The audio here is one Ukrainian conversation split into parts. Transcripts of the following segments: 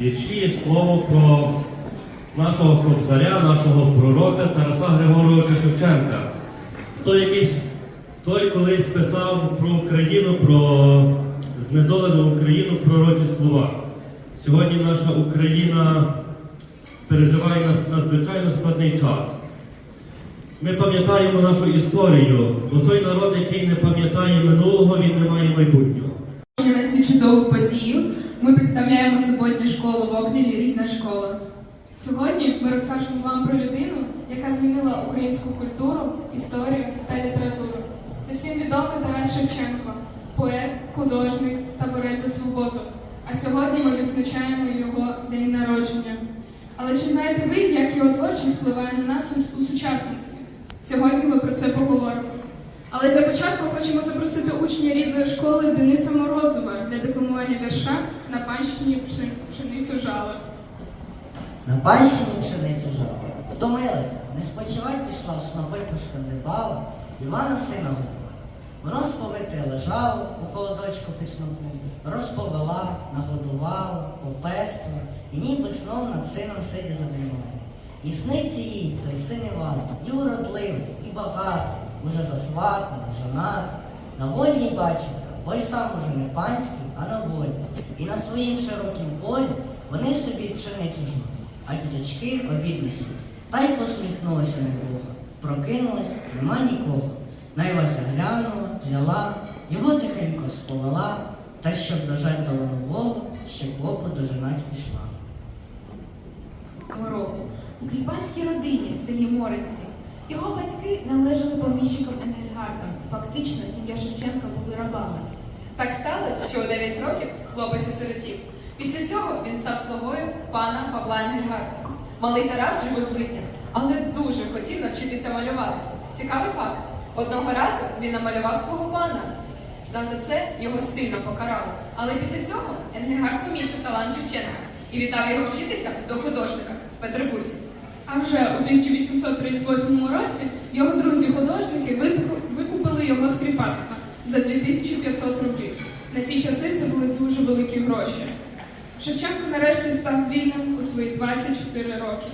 вірші, слово про нашого кобзаря, нашого пророка Тараса Григоровича Шевченка. Той якийсь, той колись писав про Україну, про знедолену Україну пророчі слова. Сьогодні наша Україна переживає нас- надзвичайно складний час. Ми пам'ятаємо нашу історію, бо той народ, який не пам'ятає минулого, він не має майбутнього. На цю чудову подію ми представляємо суботню школу в Оквілі Рідна школа. Сьогодні ми розкажемо вам про людину, яка змінила українську культуру, історію та літературу. Це всім відомий Тарас Шевченко, поет, художник та борець за свободу. А сьогодні ми відзначаємо його день народження. Але чи знаєте ви, як його творчість впливає на нас у, сучасності? Сьогодні ми про це поговоримо. Але для початку хочемо запросити учня рідної школи Дениса Морозова для декламування вірша на панщині пшеницю жала. На панщині пшеницю жала. Втомилася, не спочивать пішла в снопи пошкандибала, Івана сина губила. Воно сповите лежало у холодочку під снопом, розповела, нагодувала, попестила, і ніби сном над сином сидя задрімала. І сниться їй той син Іван, і уродливий, і багатий, уже засватаний, жонатий. На вольній бачиться, бо й сам уже не панський, а на волі. І на своїм широкім полі вони собі пшеницю жнуть, а діточки обід несуть. Та й посміхнулася небога. Прокинулась, нема нікого. Найвася глянула, взяла, його тихенько сповела, та щоб дожать до нового, ще клопу дожинать пішла. року у кліпанській родині в селі Моринці. Його батьки належали поміщикам Енгельгардам. Фактично, сім'я Шевченка були рабами. Так сталося, що у 9 років хлопець осиротів. Після цього він став слугою пана Павла Енгельгарда. Малий Тарас жив у злитнях, але дуже хотів навчитися малювати. Цікавий факт. Одного разу він намалював свого пана. Та за це його сильно покарали. Але після цього Енгельгард помітив талант Шевченка і віддав його вчитися до художника в Петербурзі. А вже у 1838 році його друзі-художники викупили його з кріпацтва за 2500 рублів. На ті часи це були дуже великі гроші. Шевченко нарешті став вільним у свої 24 роки.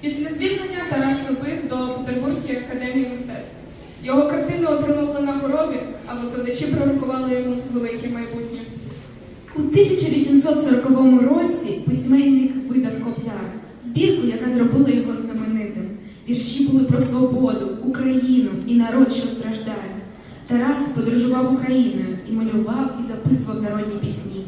Після звільнення Тарас вступив до Петербурзької академії мистецтв. Його картини отримували нагороди, а викладачі пророкували йому велике майбутнє. У 1840 році письменник видав Кобзар, збірку, яка зробила його знаменитим. Вірші були про свободу, Україну і народ, що страждає. Тарас подорожував Україною і малював і записував народні пісні.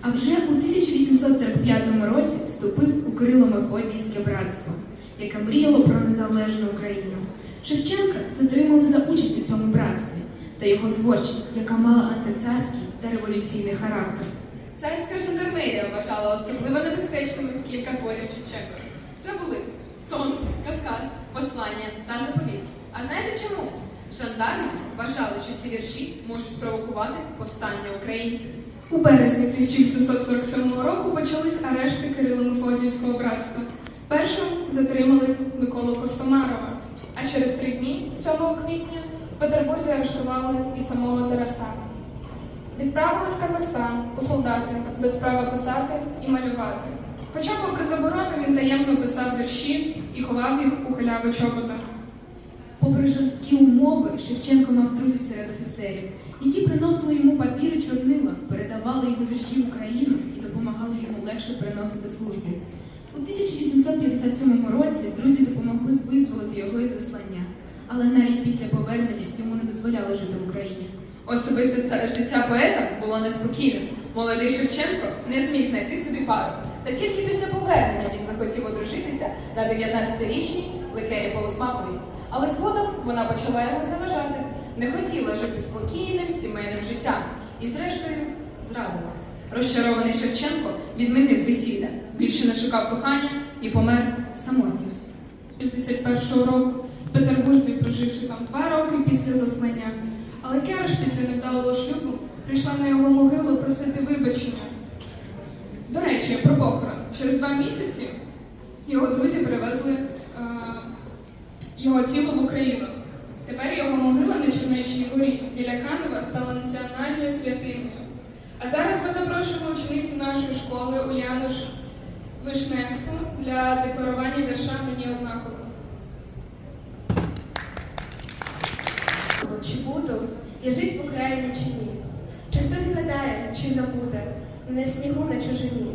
А вже у 1845 році вступив у Кирило-Мефодіївське братство, яке мріяло про незалежну Україну. Шевченка затримали за участь у цьому братстві та його творчість, яка мала антицарський та революційний характер. Царська жандармерія вважала особливо небезпечними кілька творів Шевченка. Це були сон, Кавказ, послання та заповіт. А знаєте чому? Жандарми вважали, що ці вірші можуть спровокувати повстання українців. У березні 1847 року почались арешти Кирило-Мефодіївського братства. Першим затримали Миколу Костомарова, а через три дні, 7 квітня, в Петербурзі арештували і самого Тараса. Відправили в Казахстан у солдати без права писати і малювати. Хоча, попри заборону, він таємно писав вірші і ховав їх у халяву чобота. Попри жорсткі умови, Шевченко мав друзів серед офіцерів, які приносили йому папір і чорнила, передавали його вірші в Україну і допомагали йому легше переносити службу. У 1857 році друзі допомогли визволити його із заслання, але навіть після повернення йому не дозволяли жити в Україні. Особисте життя поета було неспокійним. Молодий Шевченко не зміг знайти собі пару. Та тільки після повернення він захотів одружитися на 19-річній Ликері Полосмаковій. Але згодом вона почала його зневажати, не хотіла жити спокійним сімейним життям і, зрештою, зрадила. Розчарований Шевченко відмінив весілля, більше не шукав кохання і помер самотньо. 61-го року в Петербурзі, проживши там два роки після заслання. Але Кереш після невдалого шлюбу прийшла на його могилу просити вибачення. До речі, про похорон. Через два місяці його друзі перевезли е, його тіло в Україну. Тепер його могила на Чернечій горі біля Канева стала національною святиною. А зараз ми запрошуємо ученицю нашої школи Уляну Вишневському для декларування вірша мені однаково. Я жить в Україні чи ні? Чи хтось гадає, чи забуде мене в снігу на чужині?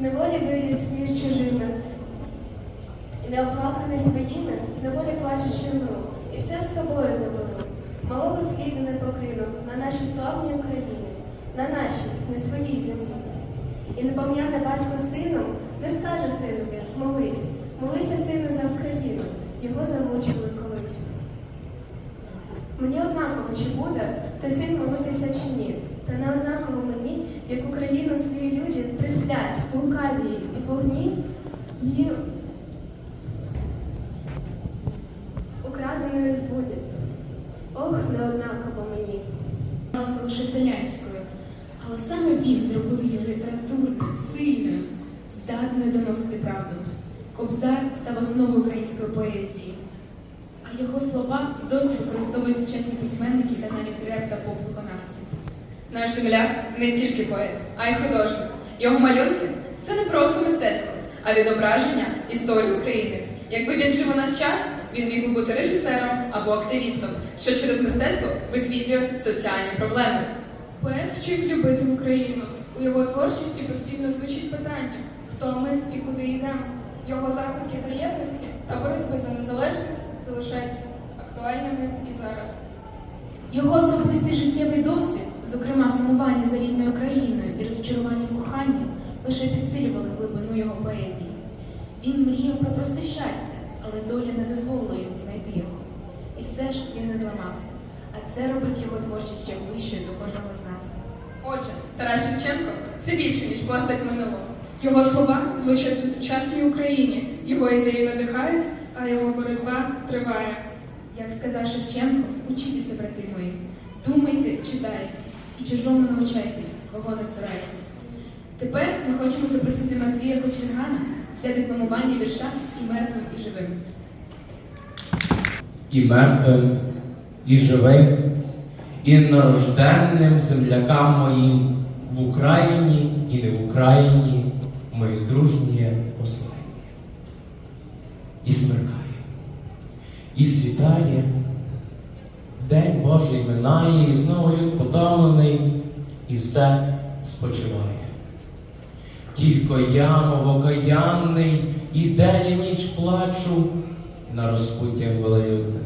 Неволі виліз між чужими, і не оплаканий своїми, неволі плачучи мру, і все з собою заберу. Малого сліду не покину на нашій славній Україні, на нашій, не своїй землі. І не пом'яне батько сином, не скаже синові, молись, молися, сину, за Україну, його замучили. Мені однаково, чи буде той син молитися чи ні. Та не однаково мені, як Україну свої люди присплять в лукавії і вогні її украденою збудять. Ох, не однаково мені. Лише селянською, але саме він зробив її літературною, сильною, здатною доносити правду. Кобзар став основою української поезії, його слова досі використовують сучасні письменники та навіть реп та поп-виконавці. Наш земляк не тільки поет, а й художник. Його малюнки це не просто мистецтво, а відображення історії України. Якби він жив у наш час, він міг би бути режисером або активістом, що через мистецтво висвітлює соціальні проблеми. Поет вчив любити Україну. У його творчості постійно звучить питання, хто ми і куди йдемо. Його заклики та єдності та боротьби за незалежність залишаються актуальними і зараз. Його особистий життєвий досвід, зокрема сумування за рідною країною і розчарування в коханні, лише підсилювали глибину його поезії. Він мріяв про просте щастя, але доля не дозволила йому знайти його. І все ж він не зламався. А це робить його творчість ще ближчою до кожного з нас. Отже, Тарас Шевченко це більше, ніж постать минулого. Його слова звучать у сучасній Україні, його ідеї надихають, а його боротьба триває. Як сказав Шевченко, учітеся, брати мої, думайте, читайте, і чужому навчайтеся, свого не цурайтеся. Тепер ми хочемо запросити Матвія Кочергана для декламування вірша і мертвим, і живим. і мертвим, і живим, і нарожденним землякам моїм в Україні і не в Україні мої дружні. І смеркає, і світає, День Божий минає, і знову люд потомлений, і все спочиває. Тільки я, мовокаянний, і день і ніч плачу на розпуттях велелюдних.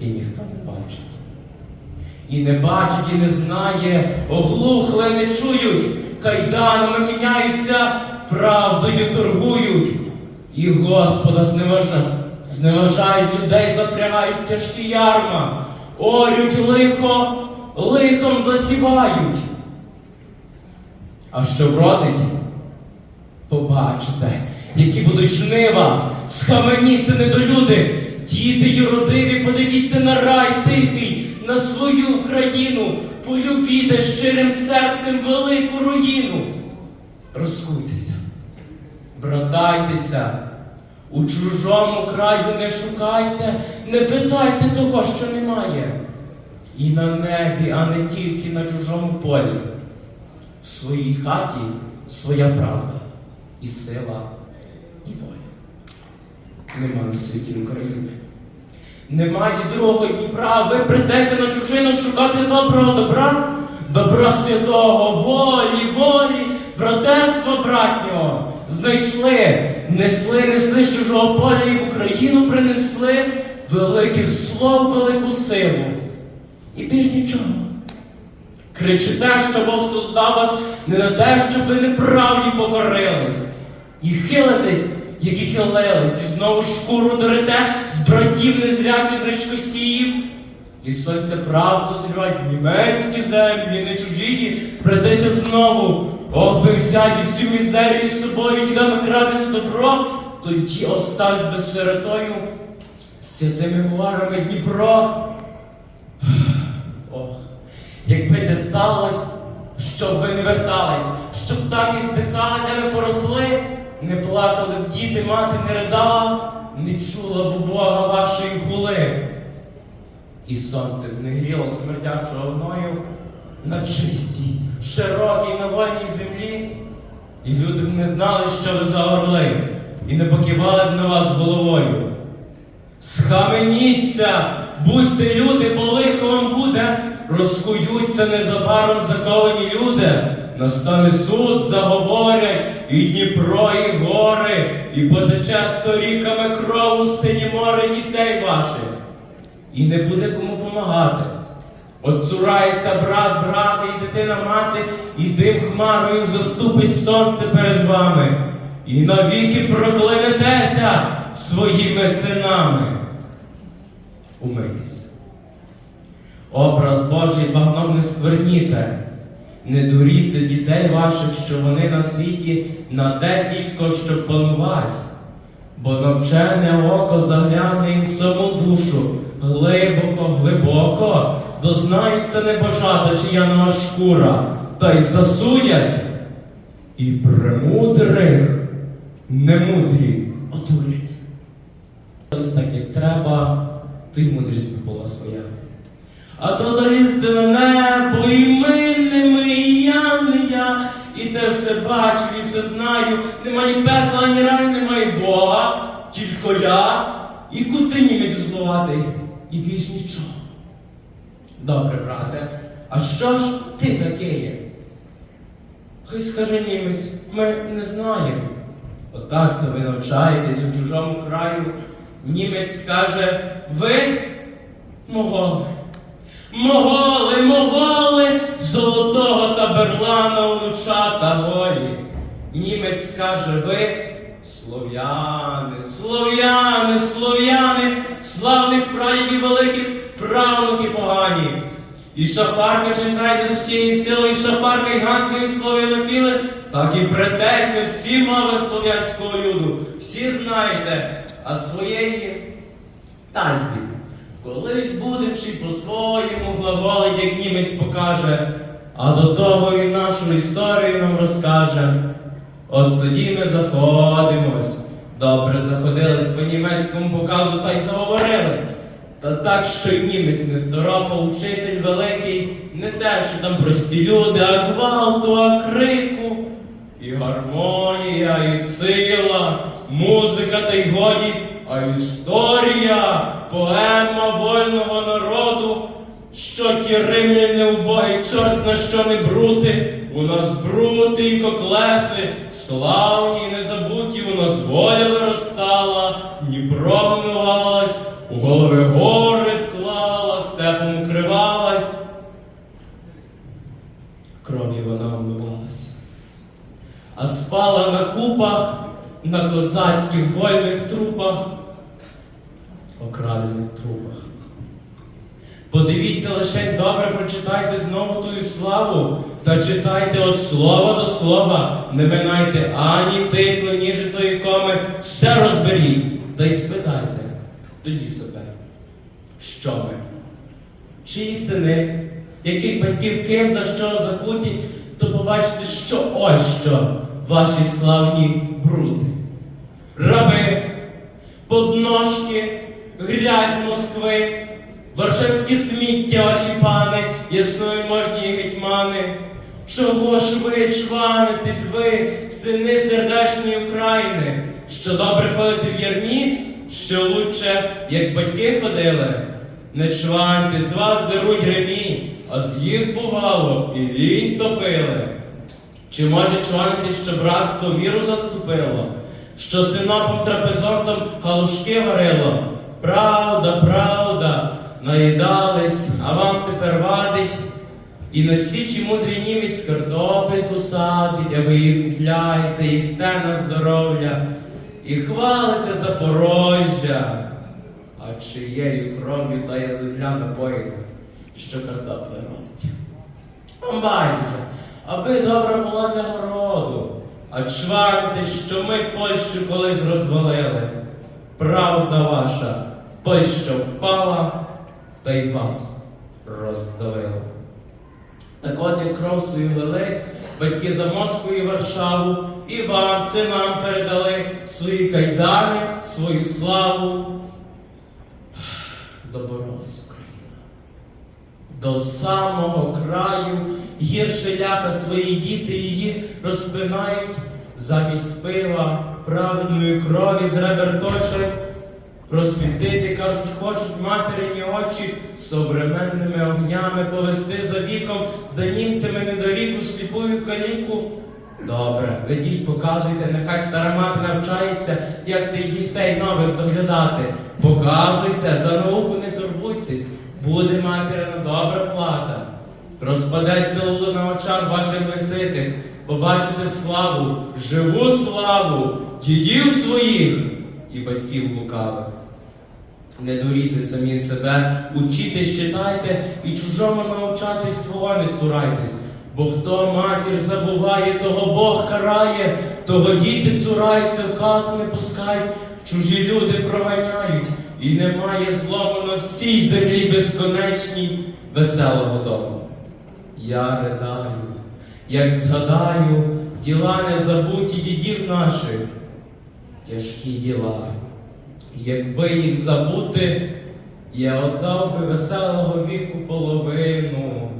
І ніхто не бачить. І не бачить, і не знає, оглухли не чують, кайданами міняються, правдою торгують. І Господа зневажають, людей, запрягають в тяжкі ярма, орють лихо, лихом засівають. А що вродить, побачите, які будуть жнива, схаменіться недолюди, діти юродиві, подивіться на рай тихий, на свою Україну, полюбіте щирим серцем велику руїну. Розкуйтеся, братайтеся, у чужому краю не шукайте, не питайте того, що немає. І на небі, а не тільки на чужому полі. В своїй хаті своя правда і сила, і воля. Нема на світі України. Немає другого Дніпра, ви прийдеться на чужину шукати доброго добра, добра святого, волі, волі, братерства братнього. Знайшли, несли, несли з чужого поля і в Україну принесли великих слов, велику силу. І більш нічого. Кричите, що Бог создав вас не на те, щоб ви неправді покорились. І хилитесь, як і хилились, і знову шкуру дерете з братів незрячих речкосіїв. І сонце правду зірвать німецькі землі, не чужі, придеться знову. Ох би взяті всю мізерію з собою, дідами крадене добро, тоді оставсь без сиротою святими горами Дніпро. Ох, якби те сталося, щоб ви не вертались, щоб там і здихали, де ви поросли, не плакали б діти, мати не ридала, не чула б Бога вашої гули. І сонце б не гріло смердячого гною на чистій, широкій, на вольній землі, І люди б не знали, що ви за орли, і не покивали б на вас головою. Схаменіться, будьте люди, бо лихо вам буде, розкуються незабаром заковані люди. Настане суд, заговорять, і Дніпро, і гори, і потече сторіками кров у сині море дітей ваших. І не буде кому помагати. Отцурається брат, брата, і дитина мати, і дим хмарою заступить сонце перед вами, і навіки проклянетеся своїми синами. Умийтеся. Образ Божий багном не скверніте, не дуріте дітей ваших, що вони на світі на те тільки, щоб панувати. Бо навчене око загляне їм саму душу, глибоко, глибоко, дознаються небожата, чия нова шкура, та й засудять. І премудрих немудрі одурять. Так, як треба, то й мудрість би була своя. А то залізти на небо, і ми не ми, і я не я, і те все бачу, і все знаю. Нема ні пекла, ні раю, нема і Бога, тільки я і куцинімець зловатий, і більш нічого. Добре, брате, а що ж ти такий? Хай скаже німець, ми не знаємо. Отак то ви навчаєтесь у чужому краю. Німець скаже, ви моголи. Моголи, моголи, золотого таберлана онучата голі. Німець скаже, ви слов'яни, слов'яни, слов'яни, славних прадідів великих, правнуки погані. І шафарка читайте з усієї сили, і шафарка, і ганка, і слов'янофіли, так і претеся всі мови слов'янського люду, всі знаєте, а своєї Тазбі. Колись будемши по-своєму глаголить, як німець покаже, а до того і нашу історію нам розкаже. От тоді ми заходимось. Добре заходились по німецькому показу та й заговорили. Та так, що й німець не второпав, учитель великий, не те, що там прості люди, а гвалту, а крику. І гармонія, і сила, музика та й годі, а історія, поема вольного народу, що ті римляни убогі, чорт на що не брути, у нас брути і коклеси, славні і незабуті, у нас воля виростала, Дніпро вмивалась, у голови гори слала, степом укривалась, кров'ю вона вмивалась а спала на купах, на козацьких вольних трупах, окрадених трупах. Подивіться лише добре, прочитайте знову тую славу та читайте від слова до слова, не минайте ані титли, ні житої коми, все розберіть та й спитайте тоді себе, що ми, чиї сини, яких батьків ким за що закуті, то побачите, що ось що ваші славні бруди. Раби, подножки, грязь Москви, Варшавське сміття ваші пани, ясної можні гетьмани. Чого ж ви чванитесь ви, сини сердешної України, що добре ходите в ярмі, що лучше, як батьки ходили? Не чваньте, з вас деруть ремі, а з їх бувало і лінь топили. Чи може чванитись, що братство віру заступило, що синопом трапезонтом галушки варило? Правда, правда, наїдались, а вам тепер вадить. І на січі мудрий німець картопельку садить, а ви її купляєте, їсте на здоров'я і хвалите Запорожжя. А чиєю кров'ю та є земля напоїна, що картопля родить. Байдуже, аби добра була для городу, а чварите, що ми Польщу колись розвалили. Правда ваша, Польща впала, та й вас роздавила. Так от як кров свою лили, батьки за Москву і Варшаву, і вам, синам передали свої кайдани, свою славу. Доборолась Україна. До самого краю гірше ляха свої діти її розпинають, замість пива, праведної крові з ребер точать, просвітити, кажуть, хочуть материні очі, современними огнями повести за віком, за німцями недоріку, сліпую каліку. Добре, ведіть, показуйте, нехай стара мати навчається, як тих дітей нових доглядати. Показуйте, за науку не турбуйтесь, буде материна добра плата. Розпадеться лулу на очах ваших лиситих, побачите славу, живу славу, дідів своїх і батьків лукавих. Не дурійте самі себе, учітесь, читайте і чужому навчатись свого не цурайтесь. Бо хто матір забуває, того Бог карає, того діти цураються, в хату не пускають, чужі люди проганяють, і немає злому на всій землі безконечній веселого дому. Я ридаю, як згадаю діла незабуті дідів наших, тяжкі діла. Якби їх забути, я отдав би веселого віку половину.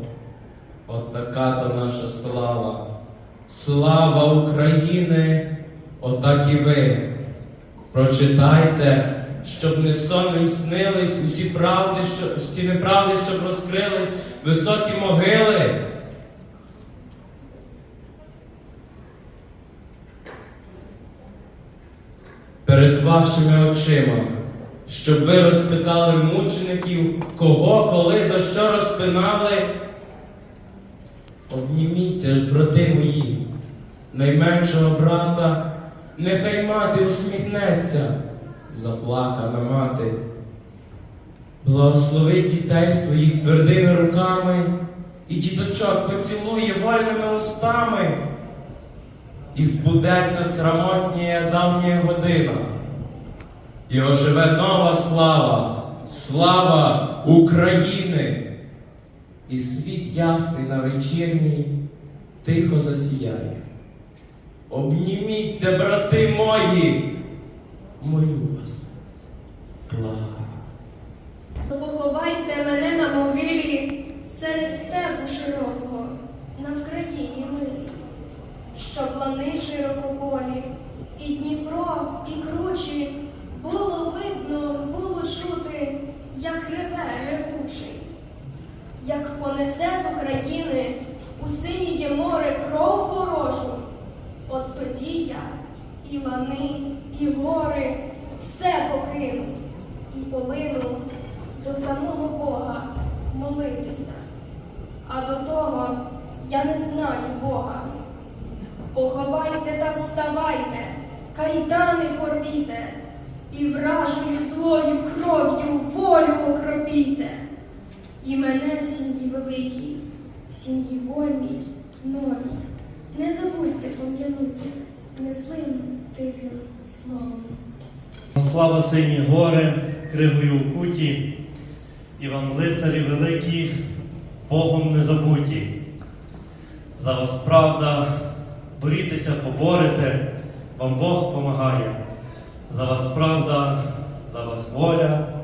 От така то наша слава. Слава України, отак і ви. Прочитайте, щоб не сонним снились усі правди, що всі неправди, щоб розкрились високі могили. Перед вашими очима, щоб ви розпитали мучеників, кого, коли, за що розпинали. Обніміться ж, брати мої, найменшого брата, нехай мати усміхнеться, заплакана мати. Благословить дітей своїх твердими руками і діточок поцілує вольними устами. І збудеться срамотніє давня година, і оживе нова слава, слава України, і світ ясний на вечірній тихо засіяє. Обніміться, брати мої, молю вас, благаю. Поховайте мене на могилі серед степу широкого, на Вкраїні милій, щоб лани широкополі, і Дніпро, і кручі було видно, було чути, як реве ревучий, як понесе з України у синіє море кров ворожу. От тоді я і лани, і гори все покину і полину до самого Бога молитися. А до того я не знаю Бога. Поховайте та вставайте, кайдани порвіте, і вражою злою кров'ю волю. І мене в сім'ї великій, в сім'ї вольній, новій. Не забудьте пом'янути незлим тихим словом. Слава сині гори, кригою укуті, і вам, лицарі великі, Богом не забуті. За вас правда, борітеся, поборете, вам Бог помагає. За вас правда, за вас воля,